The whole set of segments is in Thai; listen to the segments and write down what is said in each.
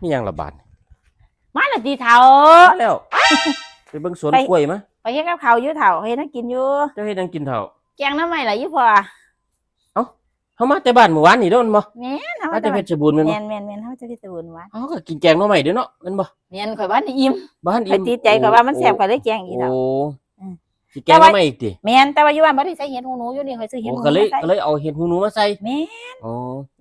นี่ยังระบาดมาและตีเฒ่ามาแล้วไปเบิ่งสวนไปกล้วยมะไปเฮ็ดกับข้าวอยู่เฒ่าเฮ็ดให้กินอยู่เจ้าเฮ็ดหยังกินเฒ่าแกงน้ำใหม่ล่ะยี่พ่อเฮามาแต่บ้านเมื่อวานนี่เด้อแม่นบ่แม่นเฮามาแต่จะเพชรบูรณ์แม่นแม่บ่นแม่นแม่นเฮาจะได้ตะบุญวะเฮาก็กินแกงหน่อไม้เด้อเนาะแม่นบ่แม่นข่อยว่านี่อิ่มบ้านข่อยติดใจข่อยว่ามันแซ่บข่อยเลยแกงอีโอ้เฒ่าโอ้อืม สิแกงหน่อไม้อีกติแม่นแต่ว่าอยู่บ้านบ่ได้ใส่เห็ดหูหนูอยู่นี่ข่อยซื้อเห็ดโอ้หูหก็นูเลยมาใส่ก็เลยเอาเห็ดหูหนูมาใส่แม่โอ้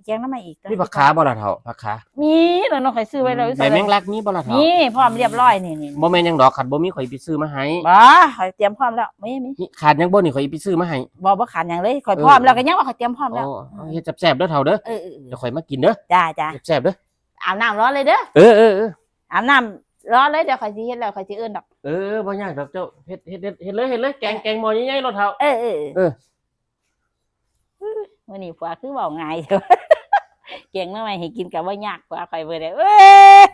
แกงน้ำใหม่อีกมีผักขาบ่ล่ะเฒ่าผักขามีแล้วเนาะข่อยซื้อไว้แล้วใบแมงลักมีบ่ล่ะเฒ่านี่พร้อมเรียบร้อยนี่นี่บ่แม่นหยังดอกขัดบ่มีข่อยไปซื้อมาให้บ่ข่อยเตรียมพร้อมแล้วมีมีนี่ขาดหยังบ่นี่ข่อยไปซื้อมาให้บ่บ่ขาดหยังเลยข่อยเออพร้อมแล้วก็ยังว่าข่อยเตรียมพร้อมแล้วโอ้เอาเฮ็ดแซ่บๆเด้อเฒ่าเด้อเออเออเอเดี๋ยอวข่อยมากินเด้อจ้าจ้าแซ่บๆเด้ออาบน้ำร้อนเลยเด้อเออเออเอออาบน้ำ ร้อนเลยเดี๋ยวข่อยสิเฮ็ดแล้วข่อยสิเอิ้นดอก เออบ่ยากดอกเจ้าเฮ็ดเฮ็ดเฮ็ดเฮ็ดเลยเฮ็ดเลยแกงแกงหม้อใหญ่ๆรถเฒ่าเออเออเออ มื้อนี้ผัวคือเว้าง่ายเด้อเก่งน้ำใหม่ให้กินก็บ่ยากผัวข่อยเบิ่ได้เอ้ย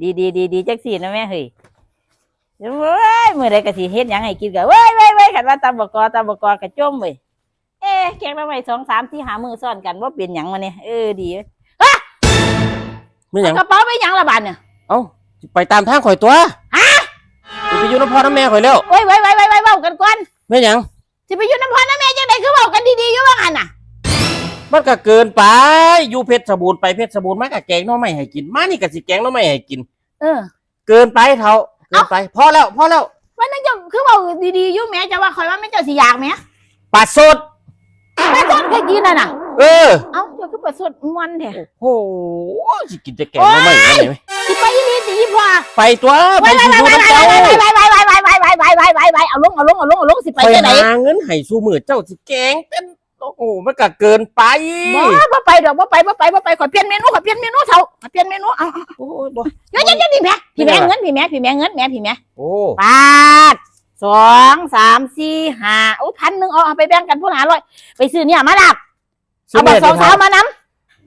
ดีดีดีดีจักซี่นะแม่เฮ้ยเว้ยมื้อใดก็สิเฮ็ดหยังให้กินก็เว้ยเว้ยเว้ยคันว่าตำบกอตำบกอกระจมเว้ยเอ๊ะแกงน้ำใหม่สองสามสี่หามือซ้อนกันว่าเป็นหยังมาเนี่ยเออดีเว้ยไม่หยังกระเป๋าไปหยังละบาดเนี่ยเอ้า ไปตามทางข่อยตัวฮะไปอยู่น้ำพ่อน้ำแม่ข่อยแล้วเว้ยเว้ยเว้ยเว้ยเว้ยเว้ากันก่อนไม่หยังสิไปอยู่น้ำพ่อน้ำแม่จังไดคือเว้ากันดีๆอยู่ว่างั้นน่ะมันก็เกินไปอยู่เพชรบูรณ์ไปเพชรบูรณ์มาก็แกงหน่อไม้ให้กิน มานี่ก็สิแกงหน่อไม้ให้กิน เออ เกินไปเฒ่าเกินไปพอแล้วพอแล้ววันนั้นเจ้าคือเว้าดีๆอยู่แม่จะว่าข่อยว่าแม่เจ้าสิอยากแม่ปลาสด แม่ต้นเคยกินน่ะน่ะเออ เอ้าเจ้าคือประสดมันแท้โอ้โหสิกินแต่แกงหน่อไม้ได้ไหม สิไปอีนี่สิอีพ่อไปตัวไปไปสิไปอยู่ไปน้ำไปเจ้าไปไปไปไปไปไปไปไปไปไปเอาลงเอาลงเอาลงเอาลงสิไปไปจังไดหาเงินให้สู้มือเจ้าสิแกงเป็นโอ้โหมันก็เกินไปบ่บ่ไปดอกบ่ไปบ่ไปบ่ไปขอเปลี่ยนเมนูขอเปลี่ยนเมนูเถอะขอเปลี่ยนเมนูเอาโอ้ยบ่เดี๋ยวเดี๋ยวพี่แม่พี่แม่เงินพี่แม่พี่แม่เงินแม่พี่แม่โอ้ปาดสองสามสี่ห้าโอ้พันหนึ่งเอาเอาไปแบ่งกันพูดหาร้อยไปซื้อเนี่ยมาดับเอาบักสองสาวมานำ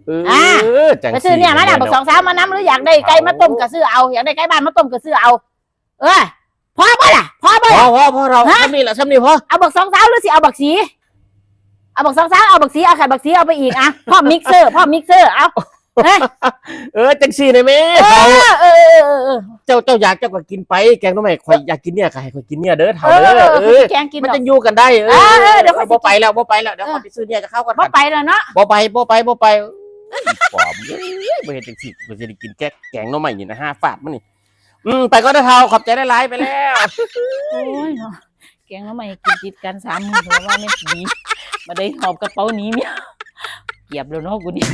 เอออ่าจังไปซื้อเนี่ยมาดับบักสองสาวมานำหรืออยากได้ไก่มาต้มก็ซื้อเอาอยากได้ไก่บ้านมาต้มก็ซื้อเอา เออพอบ่ล่ะพอบ่พอล่ะพอพอเราฮะทำนี่แหละทำนี่พอเอาบักสองสาวหรือสิเอาบักสีเอาบักสองสาวเอาบักสีเอาไข่บักสีเอาไปอีกอะพ่อมิกเซอร์พ่อมิกเซอร์เอาเฮ้ยเออจังสี่เลยแม่เอเฒ่าอเออเออเออเออเจ้าเจ้าอยากเจ้าก็กินไป แกงหน้ำไม้ข่อยอยากกินเนี่ยก็ให้ข่อยกินเนี่ยเด้อเฒ่าเอเด้ออเออแกงกินมันดอกจะอยู่กันได้เอเออเออเดี๋ยวค่อยสิบ่ไปแล้วบ่ไปแล้วเดี๋ยวเขาไปซื้อเนี่ยจะเข้ากันบ่ไปแล้วเนาะบ่ไปบ่ไปบ่ไปเอ้ย ปอบเอ้ยบ่เห็นจังสิบ่จะได้กินแกงแกงหน้ำไม้นี่นะห้าฟาดมันนี่อืมไปก็ได้เท่าขอบใจได้หลายไปแล้วโอ้ยเนาะแกงทำไมกินจิตกันสามมือเพราะว่าไม่ดีมาได้หอบกระเป๋าหนี้เนี่ยเกียบแล้วเนาะกูนี่